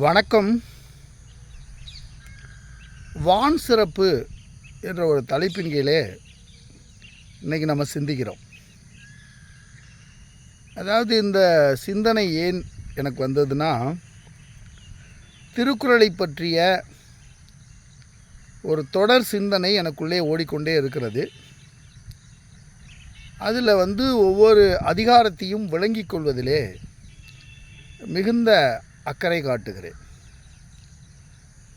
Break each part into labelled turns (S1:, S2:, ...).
S1: வணக்கம். வான் சிறப்பு என்ற ஒரு தலைப்பின் கீழே இன்றைக்கி நம்ம சிந்திக்கிறோம். அதாவது இந்த சிந்தனை ஏன் எனக்கு வந்ததுன்னா திருக்குறளை பற்றிய ஒரு தொடர் சிந்தனை எனக்குள்ளே ஓடிக்கொண்டே இருக்கிறது. அதில் வந்து ஒவ்வொரு அதிகாரத்தையும் விளங்கிக் கொள்வதிலே மிகுந்த அக்கறை காட்டுகிறேன்.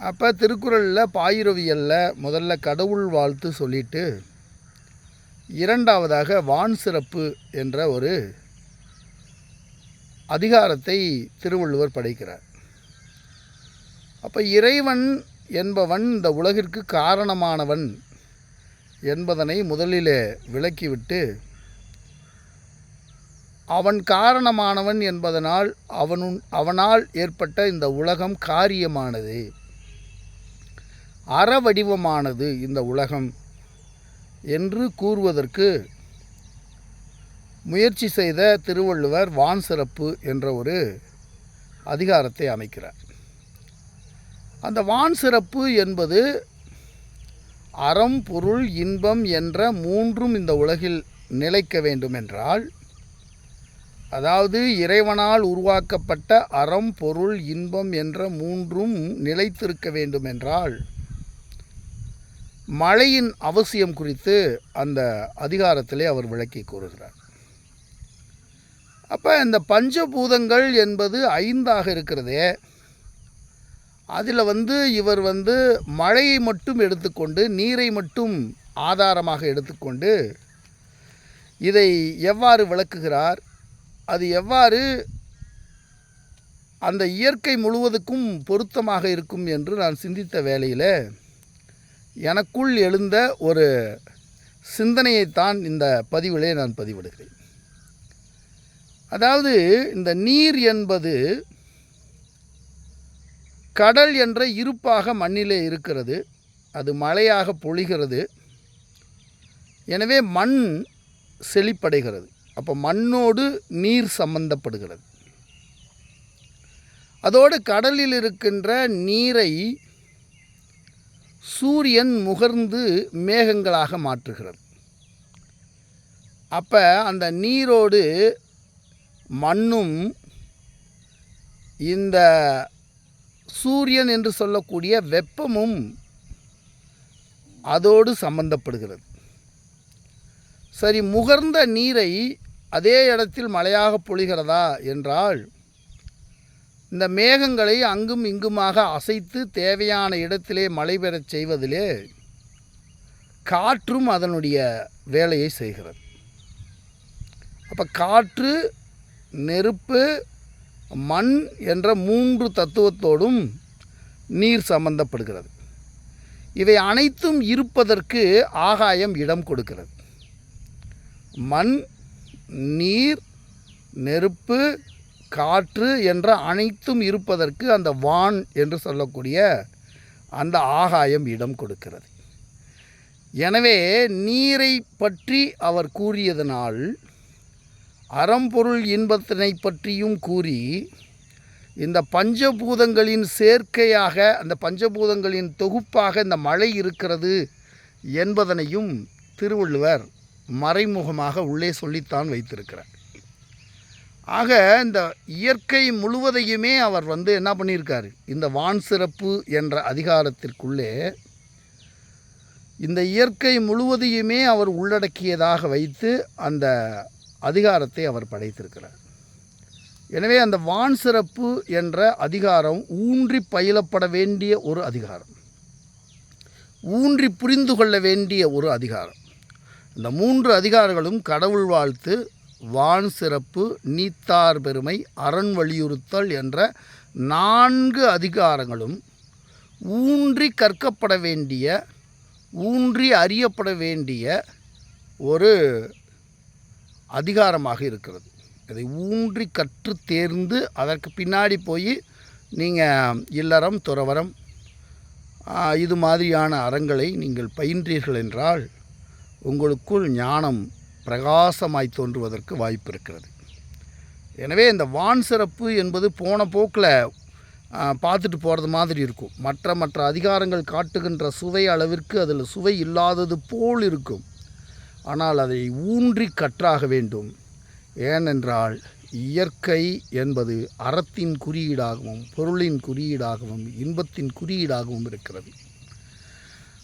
S1: அப்போ திருக்குறளில் பாயிரவியலில் முதல்ல கடவுள் வாழ்த்து சொல்லிட்டு இரண்டாவதாக வான் சிறப்பு என்ற ஒரு அதிகாரத்தை திருவள்ளுவர் படைக்கிறார். அப்போ இறைவன் என்பவன் இந்த உலகிற்கு காரணமானவன் என்பதனை முதலிலே விளக்கிவிட்டு அவன் காரணமானவன் என்பதனால் அவனுன் அவனால் ஏற்பட்ட இந்த உலகம் காரியமானது. அறவடிவமானது இந்த உலகம் என்று கூறுவதற்கு முயற்சி செய்த திருவள்ளுவர் வான் சிறப்பு என்ற ஒரு அதிகாரத்தை அமைக்கிறார். அந்த வான் சிறப்பு என்பது அறம் பொருள் இன்பம் என்ற மூன்றும் இந்த உலகில் நிலைக்க வேண்டுமென்றால் அதாவது இறைவனால் உருவாக்கப்பட்ட அறம் பொருள் இன்பம் என்ற மூன்றும் நிலைத்திருக்க வேண்டுமென்றால் மழையின் அவசியம் குறித்து அந்த அதிகாரத்திலே அவர் விளக்கி கூறுகிறார். அப்போ இந்த பஞ்சபூதங்கள் என்பது ஐந்தாக இருக்கிறதே அதில் வந்து இவர் வந்து மழையை மட்டும் எடுத்துக்கொண்டு நீரை மட்டும் ஆதாரமாக எடுத்துக்கொண்டு இதை எவ்வாறு விளக்குகிறார்? அது எவ்வாறு அந்த இயற்கை முழுவதுக்கும் பொருத்தமாக இருக்கும் என்று நான் சிந்தித்த வேளையில் எனக்குள் எழுந்த ஒரு சிந்தனையைத்தான் இந்த பதிவிலே நான் பதிவிடுகிறேன். அதாவது இந்த நீர் என்பது கடல் என்ற இருப்பாக மண்ணிலே இருக்கிறது அது மழையாக பொழிகிறது எனவே மண் செழிப்படைகிறது. அப்போ மண்ணோடு நீர் சம்பந்தப்படுகிறது. அதோடு கடலில் இருக்கின்ற நீரை சூரியன் முகர்ந்து மேகங்களாக மாற்றுகிறது. அப்போ அந்த நீரோடு மண்ணும் இந்த சூரியன் என்று சொல்லக்கூடிய வெப்பமும் அதோடு சம்பந்தப்படுகிறது. சரி முகர்ந்த நீரை அதே இடத்தில் மழையாக பொழிகிறதா என்றால் இந்த மேகங்களை அங்கும் இங்குமாக அசைத்து தேவையான இடத்திலே மழை பெறச் செய்வதிலே காற்றும் அதனுடைய வேலையை செய்கிறது. அப்போ காற்று நெருப்பு மண் என்ற மூன்று தத்துவத்தோடும் நீர் சம்பந்தப்படுகிறது. இவை அனைத்தும் இருப்பதற்கு ஆகாயம் இடம் கொடுக்கிறது. மண் நீர் நெருப்பு காற்று என்ற அனைத்தும் இருப்பதற்கு அந்த வான் என்று சொல்லக்கூடிய அந்த ஆகாயம் இடம் கொடுக்கிறது. எனவே நீரை பற்றி அவர் கூறியதனால் அறம்பொருள் இன்பத்தினை பற்றியும் கூறி இந்த பஞ்சபூதங்களின் சேர்க்கையாக அந்த பஞ்சபூதங்களின் தொகுப்பாக இந்த மழை இருக்கிறது என்பதனையும் திருவள்ளுவர் மறைமுகமாக உள்ளே சொல்லித்தான் வைத்திருக்கிறார். ஆக இந்த இயற்கை முழுவதையுமே அவர் வந்து என்ன பண்ணியிருக்காரு? இந்த வான் சிறப்பு என்ற அதிகாரத்திற்குள்ளே இந்த இயற்கை முழுவதையுமே அவர் உள்ளடக்கியதாக வைத்து அந்த அதிகாரத்தை அவர் படைத்திருக்கிறார். எனவே அந்த வான் சிறப்பு என்ற அதிகாரம் ஊன்றி பயிலப்பட வேண்டிய ஒரு அதிகாரம். ஊன்றி புரிந்து கொள்ள வேண்டிய ஒரு அதிகாரம். இந்த மூன்று அதிகாரங்களும் கடவுள் வாழ்த்து வான் சிறப்பு நீத்தார் பெருமை அரண் வலியுறுத்தல் என்ற நான்கு அதிகாரங்களும் ஊன்றி கற்கப்பட வேண்டிய ஊன்றி அறியப்பட வேண்டிய ஒரு அதிகாரமாக இருக்கிறது. இதை ஊன்றி கற்று தேர்ந்து அதற்கு பின்னாடி போய் நீங்கள் இல்லறம் துறவரம் இது மாதிரியான அறங்களை நீங்கள் பயின்றீர்கள் என்றால் உங்களுக்குள் ஞானம் பிரகாசமாய் தோன்றுவதற்கு வாய்ப்பு இருக்கிறது எனவே இந்த வான் சிறப்பு என்பது போன போக்கில் பார்த்துட்டு போகிறது மாதிரி இருக்கும். மற்ற மற்ற அதிகாரங்கள் காட்டுகின்ற சுவை அளவிற்கு அதில் சுவை இல்லாதது போல் இருக்கும். ஆனால் அதை ஊன்றி கற்றாக வேண்டும். ஏனென்றால் இயற்கை என்பது அறத்தின் குறியீடாகவும் பொருளின் குறியீடாகவும் இன்பத்தின் குறியீடாகவும் இருக்கிறது.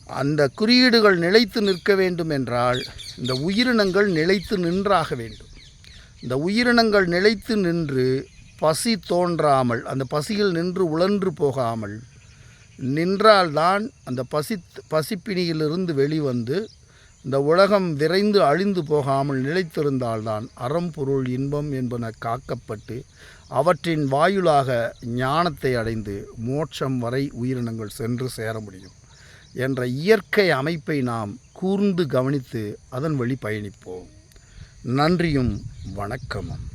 S1: அந்த குறியீடுகள் நிலைத்து நிற்க வேண்டும் என்றால் இந்த உயிரினங்கள் நிலைத்து நின்றாக வேண்டும். இந்த உயிரினங்கள் நிலைத்து நின்று பசி தோன்றாமல் அந்த பசியில் நின்று உழன்று போகாமல் நின்றால்தான் அந்த பசி பசிப்பிணியிலிருந்து வெளிவந்து இந்த உலகம் விரைந்து அழிந்து போகாமல் நிலைத்திருந்தால்தான் அறம் பொருள் இன்பம் என்பன காக்கப்பட்டு அவற்றின் வாயிலாக ஞானத்தை அடைந்து மோட்சம் வரை உயிரினங்கள் சென்று சேர முடியும். என்ற இயற்கை அமைப்பை நாம் கூர்ந்து கவனித்து அதன் வழி பயணிப்போம். நன்றியும் வணக்கமும்.